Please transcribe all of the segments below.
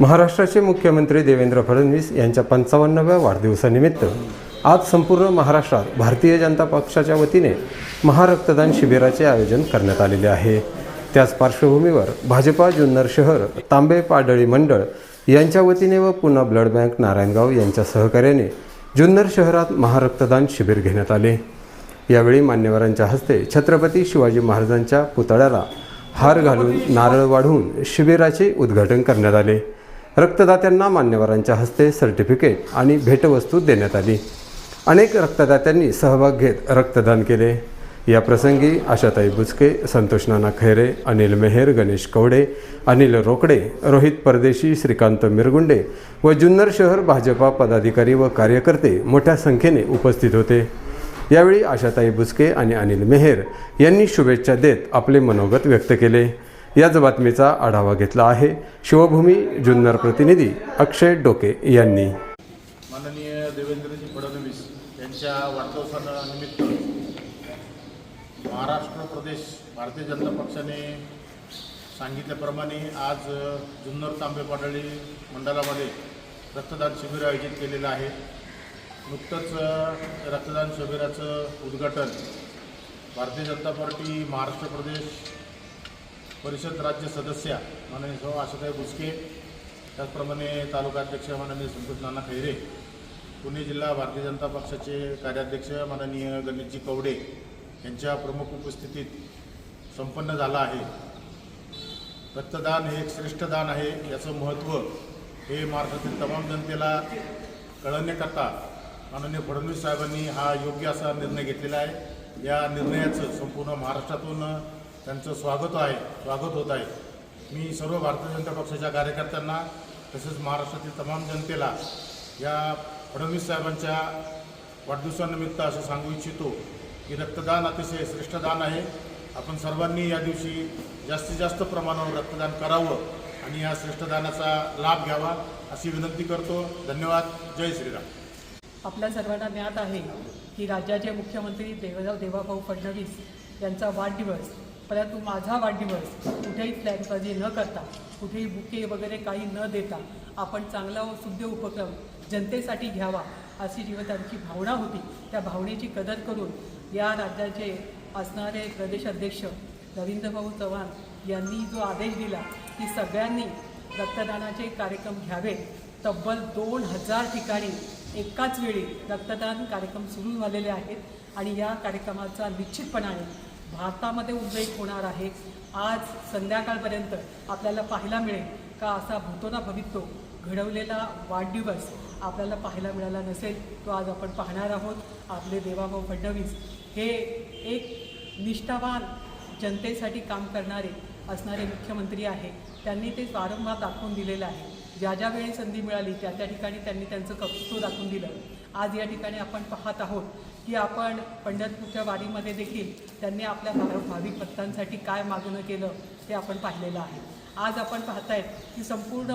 महाराष्ट्राचे मुख्यमंत्री देवेंद्र फडणवीस यांच्या पंचावन्नव्या वाढदिवसानिमित्त आज संपूर्ण महाराष्ट्रात भारतीय जनता पक्षाच्या वतीने महारक्तदान शिबिराचे आयोजन करण्यात आलेले आहे. त्याच पार्श्वभूमीवर भाजपा जुन्नर शहर तांबे पाडळी मंडळ यांच्या वतीने व पुन्हा ब्लड बँक नारायणगाव यांच्या सहकार्याने जुन्नर शहरात महारक्तदान शिबिर घेण्यात आले. यावेळी मान्यवरांच्या हस्ते छत्रपती शिवाजी महाराजांच्या पुतळ्याला हार घालून नारळ वाढवून शिबिराचे उद्घाटन करण्यात आले. रक्तदात्यांना मान्यवरांच्या हस्ते सर्टिफिकेट आणि भेटवस्तू देण्यात आली. अनेक रक्तदात्यांनी सहभाग घेत रक्तदान केले. या प्रसंगी आशाताई बुचके संतोष नाना खैरे अनिल मेहेर गणेश कवडे अनिल रोकडे रोहित परदेशी श्रीकांत मिरगुंडे व जुन्नर शहर भाजपा पदाधिकारी व कार्यकर्ते मोठ्या संख्येने उपस्थित होते. यावेळी आशाताई बुचके आणि अनिल मेहेर यांनी शुभेच्छा देत आपले मनोगत व्यक्त केले. याच बातमीचा आढावा घेतला आहे. शिवभूमी जुन्नर प्रतिनिधी अक्षय डोके यांनी. माननीय देवेंद्रजी फडणवीस यांच्या वाढदिवसानिमित्त महाराष्ट्र प्रदेश भारतीय जनता पक्षाने सांगितल्याप्रमाणे आज जुन्नर तांबे पाडळी मंडळामध्ये रक्तदान शिबिर आयोजित केलेलं आहे. नुकतंच रक्तदान शिबिराचं उद्घाटन भारतीय जनता पार्टी महाराष्ट्र प्रदेश परिषद राज्य सदस्या माननीय सौ आशाताई बुचके त्याचप्रमाणे तालुकाध्यक्ष माननीय संतोष नाना खैरे पुणे जिल्हा भारतीय जनता पक्षाचे कार्याध्यक्ष माननीय गणेशजी कवडे यांच्या प्रमुख उपस्थितीत संपन्न झाला आहे. रक्तदान हे एक श्रेष्ठ दान आहे याचं महत्त्व हे महाराष्ट्रातील तमाम जनतेला कळण्याकरता माननीय फडणवीस साहेबांनी हा योग्य असा निर्णय घेतलेला आहे. या निर्णयाचं संपूर्ण महाराष्ट्रातून त्यांचं स्वागत आहे स्वागत होत आहे. मी सर्व भारतीय जनता पक्षाच्या कार्यकर्त्यांना तसेच महाराष्ट्रातील तमाम जनतेला या फडणवीस साहेबांच्या वाढदिवसानिमित्त असं सांगू इच्छितो की रक्तदान अतिशय श्रेष्ठ दान आहे. आपण सर्वांनी या दिवशी जास्तीत जास्त प्रमाणावर रक्तदान करावं आणि या श्रेष्ठ दानाचा लाभ घ्यावा अशी विनंती करतो. धन्यवाद. जय श्रीराम. आपल्या सर्वांना ज्ञात आहे की राज्याचे मुख्यमंत्री देवराव देवाभाऊ फडणवीस यांचा वाढदिवस परंतु माझा वाढदिवस कुठेही फ्लॅगबाजी न करता कुठेही बुके वगैरे काही न देता आपण चांगला व शुद्ध उपक्रम जनतेसाठी घ्यावा अशी जेव्हा त्यांची भावना होती. त्या भावनेची कदर करून या राज्याचे असणारे प्रदेश अध्यक्ष रवींद्रभाऊ चव्हाण यांनी जो आदेश दिला की सगळ्यांनी रक्तदानाचे कार्यक्रम घ्यावे तब्बल दोन हजार ठिकाणी एकाच वेळी रक्तदान कार्यक्रम सुरू झालेले आहेत आणि या कार्यक्रमाचा निश्चितपणाने भारतामध्ये उद्रेक होणार आहे. आज संध्याकाळपर्यंत आपल्याला पाहायला मिळेल का असा भूतोना भवितो घडवलेला वाढदिवस आपल्याला पाहायला मिळाला नसेल तो आज आपण पाहणार आहोत. आपले देवाभाऊ फडणवीस हे एक निष्ठावान जनतेसाठी काम करणारे असणारे मुख्यमंत्री आहे. त्यांनी ते वारंवार दाखवून दिलेलं आहे. ज्या ज्या वेळी संधी मिळाली त्या त्या ठिकाणी त्यांनी त्यांचं कर्तृत्व दाखवून दिलं. आज या ठिकाणी आपण पाहत आहोत की आपण पंढरपूरच्या वाडीमध्ये देखील त्यांनी आपल्या भाव- भाविक भक्तांसाठी काय मागणं केलं ते आपण पाहिलेलं आहे. आज आपण पाहतायत की संपूर्ण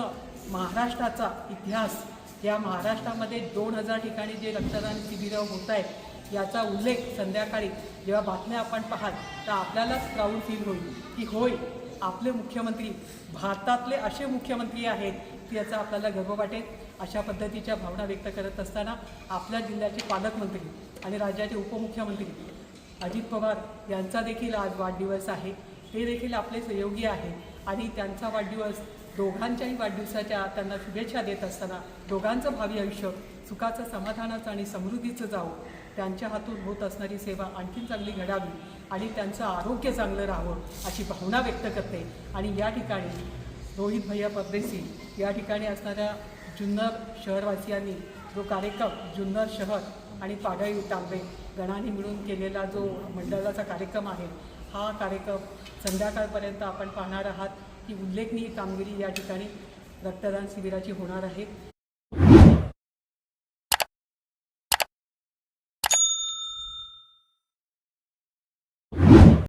महाराष्ट्राचा इतिहास या महाराष्ट्रामध्ये दोन हजार ठिकाणी जे रक्तदान शिबिरं होत आहेत याचा उल्लेख संध्याकाळी जेव्हा बातम्या आपण पाहाल तर आपल्यालाच प्राऊड फील होईल की होय आपले मुख्यमंत्री भारतातले असे मुख्यमंत्री आहेत की याचा आपल्याला गर्व वाटेल. अशा पद्धतीच्या भावना व्यक्त करत असताना आपल्या जिल्ह्याचे पालकमंत्री आणि राज्याचे उपमुख्यमंत्री अजित पवार यांचा देखील आज वाढदिवस आहे. ते देखील आपले सहयोगी आहे आणि त्यांचा वाढदिवस दोघांच्याही वाढदिवसाच्या त्यांना शुभेच्छा देत असताना दोघांचं भावी आयुष्य सुखाचं समाधानाचं आणि समृद्धीचं जावं. त्यांच्या हातून होत असणारी सेवा आणखीन चांगली घडावी आणि त्यांचं आरोग्य चांगलं राहावं अशी भावना व्यक्त करते. आणि या ठिकाणी रोहित भैया परदेसी या ठिकाणी असणाऱ्या जुन्नर शहरवासियांनी जो कार्यक्रम जुन्नर शहर आणि पाडळी तांबे गणाने मिळून केलेला जो मंडळाचा कार्यक्रम आहे हा कार्यक्रम संध्याकाळपर्यंत आपण पाहणार आहात. की उल्लेखनीय कामगिरी या ठिकाणी रक्तदान शिबिराची होणार आहे.